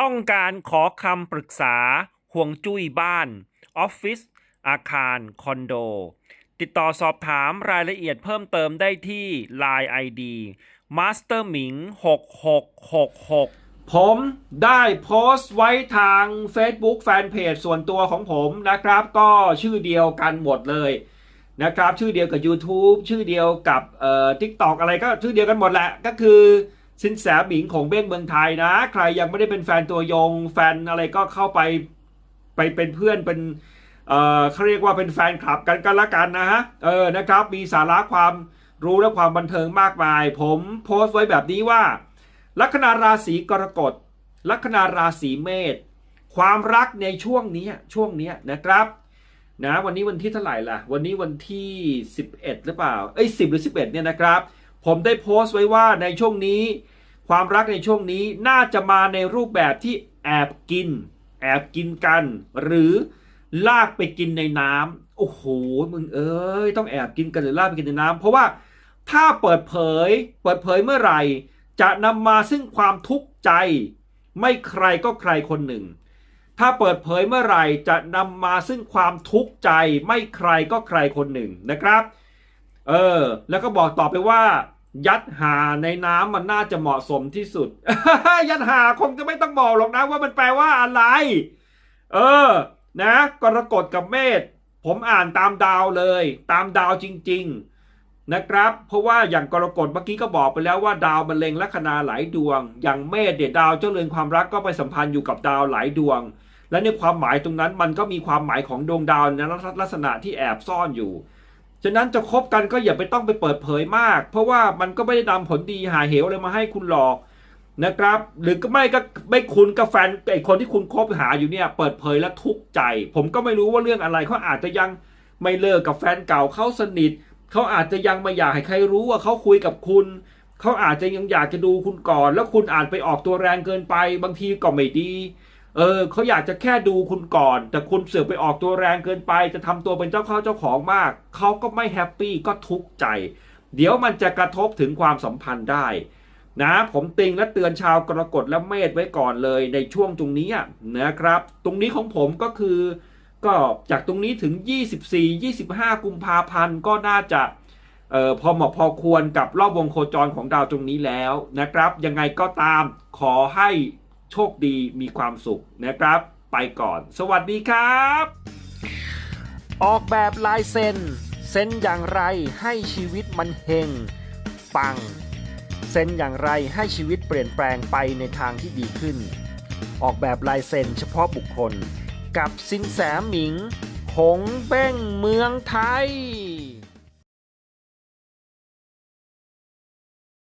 ต้องการขอคำปรึกษาห่วงจุ้ยบ้าน ออฟฟิศ อาคาร คอนโด ติดต่อสอบถามรายละเอียดเพิ่มเติมได้ที่ Line ID Master Ming 6666 ผมได้โพสต์ไว้ทาง Facebook Fanpage ส่วนตัวของผมนะครับ ก็ชื่อเดียวกันหมดเลยนะครับ ชื่อเดียวกับ YouTube ชื่อเดียวกับเอ่อ TikTok อะไรก็ชื่อเดียวกันหมดแหละก็คือ สินแสหมิงของเบ้งเมืองไทยนะ ใครยังไม่ได้เป็นแฟนตัวยง แฟนอะไรก็เข้าไปไปเป็นเพื่อนเป็นเออเขาเรียกว่าเป็นแฟนคลับกันกันละกันนะฮะเออนะครับมีสาระความรู้และความบันเทิงมากมาย ผมโพสต์ไว้แบบนี้ว่า ลัคนาราศีกรกฎลัคนาราศีเมษความรักในช่วงนี้ช่วงนี้นะครับนะวันนี้วันที่เท่าไหร่ล่ะ วันนี้วันที่ 11 หรือเปล่า เอ้ย10 หรือ 11 เนี่ยนะครับ ผมได้โพสต์ไว้ว่าในช่วงนี้ ความรักในช่วงนี้น่าจะมาในรูปแบบที่แอบกิน แอบกินกัน หรือลากไปกินในน้ำโอ้โหมึงเอ้ยต้องแอบกินกันหรือลากไปกินในน้ำเพราะว่าถ้าเปิดเผย เปิดเผยเมื่อไหร่ จะนำมาซึ่งความทุกข์ใจ ไม่ใครก็ใครคนหนึ่ง ถ้าเปิดเผยเมื่อไหร่จะนำมาซึ่งความทุกข์ใจ ไม่ใครก็ใครคนหนึ่งนะครับ เออ แล้วก็บอกต่อไปว่า ยัดหาในน้ำมันน่าจะเหมาะสมที่สุด ยัดหาคงจะไม่ต้องบอกหรอกนะว่ามันแปลว่าอะไร เออ นะกรกฎกับเมษผมอ่านตามดาวเลย ตามดาวจริง ๆ นะครับ เพราะว่าอย่างกรกฎเมื่อกี้ก็บอกไปแล้วว่าดาวมันเล็งลัคนาหลายดวง อย่างเมษเดี๋ยดาวเจ้าเรือนความรักก็ไปสัมพันธ์อยู่กับดาวหลายดวง และในความหมายตรงนั้นมันก็มีความหมายของดวงดาวในลักษณะที่แอบซ่อนอยู่ ฉะนั้นจะคบกันก็อย่าไปต้องไปเปิดเผยมาก เพราะว่ามันก็ไม่ได้นำผลดีหาเหวอะไรมาให้คุณหรอกนะครับ หรือก็ไม่ก็ไม่คุณกับแฟนไอคนที่คุณคบหาอยู่เนี่ยเปิดเผยและทุกข์ใจ ผมก็ไม่รู้ว่าเรื่องอะไรเขาอาจจะยังไม่เลิกกับแฟนเก่าเขาสนิทเขาอาจจะยังไม่อยากให้ใครรู้ว่าเขาคุยกับคุณเขาอาจจะยังอยากจะดูคุณก่อน แล้วคุณอาจไปออกตัวแรงเกินไป บางทีก็ไม่ดี เออเขาอยากจะแค่ดูคุณก่อน แต่คุณเสือกไปออกตัวแรงเกินไป จะทำตัวเป็นเจ้าข้าเจ้าของมาก เขาก็ไม่แฮปปี้ก็ทุกข์ใจ เดี๋ยวมันจะกระทบถึงความสัมพันธ์ได้นะผมติงและเตือนชาวกรกฎและเมษไว้ก่อนเลยในช่วงตรงนี้นะครับ ตรงนี้ของผมก็คือ ก็จากตรงนี้ถึง 24 25 กุมภาพันธ์ก็น่าจะเออพอเหมาะพอควรกับรอบวงโคจรของดาวตรงนี้แล้วนะครับ ยังไงก็ตามขอให้ โชคดีมีความสุขนะครับ ไปก่อน สวัสดีครับ ออกแบบลายเซ็นเซ็นอย่างไรให้ชีวิตมันเฮงปังเซ็นอย่างไรให้ชีวิตเปลี่ยนแปลงไปในทางที่ดีขึ้น ออกแบบลายเซ็นเฉพาะบุคคล กับสินแสหมิงคงเบ้งเมืองไทย